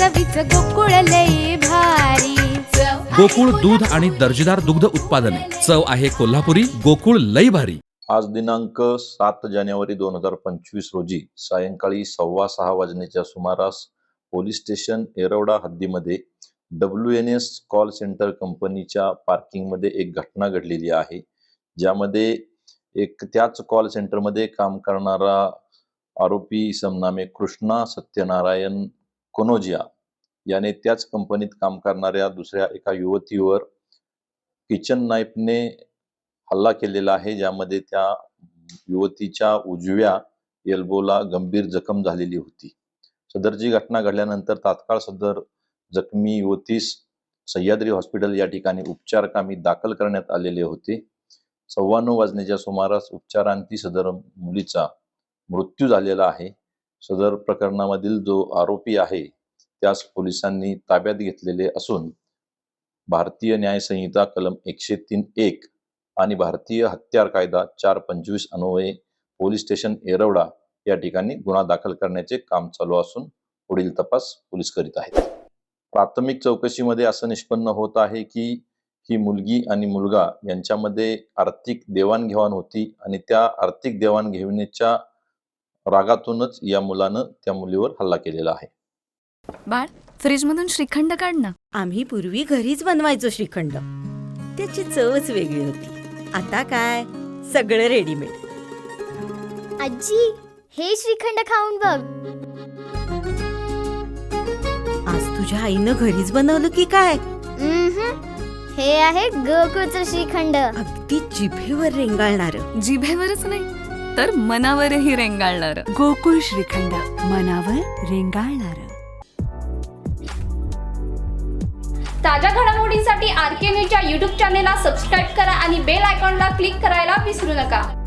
चवीच गोकुळ लई भारी. गोकुळ दूध आणि दर्जेदार दुग्ध उत्पादने. चव आहे कोल्हापुरी गोकुळ लई भारी. आज दिनांक सात जानेवारी दोन हजार पंचवीस रोजी सायंकाळी सव्वा सहा वाजण्याच्या सुमारास police station Yerawada हद्दीमध्ये W N S call center कंपनीच्या पार्किंगमध्ये एक घटना घडलेली आहे. ज्यामध्ये एक त्याच कॉल सेंटरमध्ये काम करणारा आरोपी इसम नामे कृष्णा सत्यनारायण. कोनोजिया याने त्याच कंपनीत काम करणाऱ्या दुसऱ्या एका युवतीवर किचन नाईफने हल्ला केलेला आहे ज्यामध्ये त्या युवतीच्या उजव्या एल्बोला गंभीर जखम झालेली होती. सदरची घटना घडल्यानंतर तात्काळ सदर जखमी युवतीस सह्याद्री हॉस्पिटल या ठिकाणी उपचार कामी दाखल करण्यात आलेले होते. सव्वा नऊ वाजण्याच्या सुमारास उपचारांती सदर मुलीचा मृत्यू झालेला आहे. सदर प्रकरणामधील जो आरोपी आहे त्यास पोलिसांनी ताब्यात घेतलेले असून भारतीय न्यायसंहिता कलम एकशे तीन एक आणि भारतीय हत्यार कायदा चार पंचवीस अन्वये पोलीस स्टेशन एरवडा या ठिकाणी गुन्हा दाखल करण्याचे काम चालू असून पुढील तपास पोलीस करीत आहेत. प्राथमिक चौकशीमध्ये असं निष्पन्न होत आहे की ही मुलगी आणि मुलगा यांच्यामध्ये आर्थिक देवाणघेवाण होती आणि त्या आर्थिक देवाणघेवाणीच्या रागातूनच या मुलानं त्या मुलीवर हल्ला केलेला आहे. बाळ फ्रीजमधून श्रीखंड काढ ना. आम्ही पूर्वी घरीच बनवायचो श्रीखंड. त्याची चवच वेगळी होती. आता काय? सगळं रेडीमेड आजी हे श्रीखंड खाऊन बघ. आज तुझ्या आईनं घरीच बनवलं की काय? उम्हम. हे आहे गोकुळचं श्रीखंड. अगदी जिभेवर रेंगाळणार. जिभेवरच नाही तर मनावरही रेंगाळणार. गोकुळ श्रीखंड मनावर रेंगाळणार. ताज्या घडामोडींसाठी आर के न्यूजच्या यूट्यूब चॅनेलला सबस्क्राईब करा आणि बेल आयकॉनला क्लिक करायला विसरू नका.